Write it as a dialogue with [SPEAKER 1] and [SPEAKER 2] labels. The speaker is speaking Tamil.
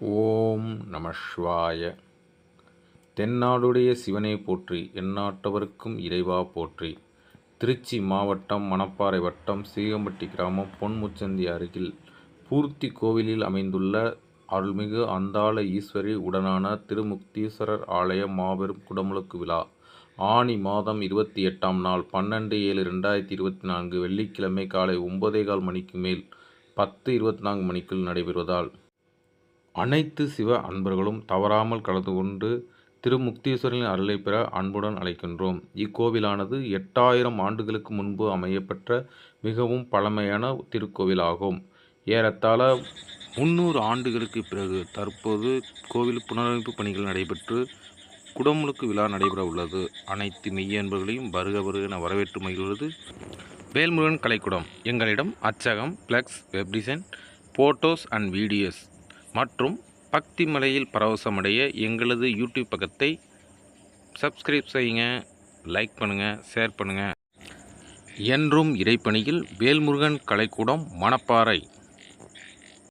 [SPEAKER 1] ஓம் நம தென்னாடுடைய சிவனை போற்றி எந்நாட்டவருக்கும் இறைவா போற்றி. திருச்சி மாவட்டம் மணப்பாறை வட்டம் சீகம்பட்டி கிராமம் பொன்முச்சந்தி அருகில் பூர்த்தி கோவிலில் அமைந்துள்ள அருள்மிகு அந்தாள ஈஸ்வரி உடனான திருமுக்தீஸ்வரர் ஆலய மாபெரும் குடமுழுக்கு விழா. ஆனி மாதம் இருபத்தி எட்டாம் நாள் பன்னெண்டு ஏழு ரெண்டாயிரத்தி இருபத்தி நான்கு வெள்ளிக்கிழமை காலை ஒன்பதே கால் மணிக்கு மேல் பத்து இருபத்தி நான்கு மணிக்குள் நடைபெறுவதால் அனைத்து சிவ அன்பர்களும் தவறாமல் கலந்து கொண்டு திருமுக்தீஸ்வரனின் அருளை பெற அன்புடன் அழைக்கின்றோம். இக்கோவிலானது எட்டாயிரம் ஆண்டுகளுக்கு முன்பு அமையப்பெற்ற மிகவும் பழமையான திருக்கோவிலாகும். ஏறத்தாழ முன்னூறு ஆண்டுகளுக்கு பிறகு தற்போது கோவில் புனரமைப்பு பணிகள் நடைபெற்று குடமுழுக்கு விழா நடைபெற உள்ளது. அனைத்து மெய்யன்பர்களையும் வருக வருக என வரவேற்று மகிழ்வது வேல்முருகன் கலைக்குடம். எங்களிடம் அச்சகம் flex web design photos and videos மற்றும் பக்தி மலையில் பரவசமடைய எங்களது யூடியூப் பக்கத்தை சப்ஸ்கிரைப் செய்யுங்க லைக் பண்ணுங்கள் ஷேர் பண்ணுங்கள் என்றும் இறைப்பணியில் வேல்முருகன் கலைக்கூடம் மணப்பாறை.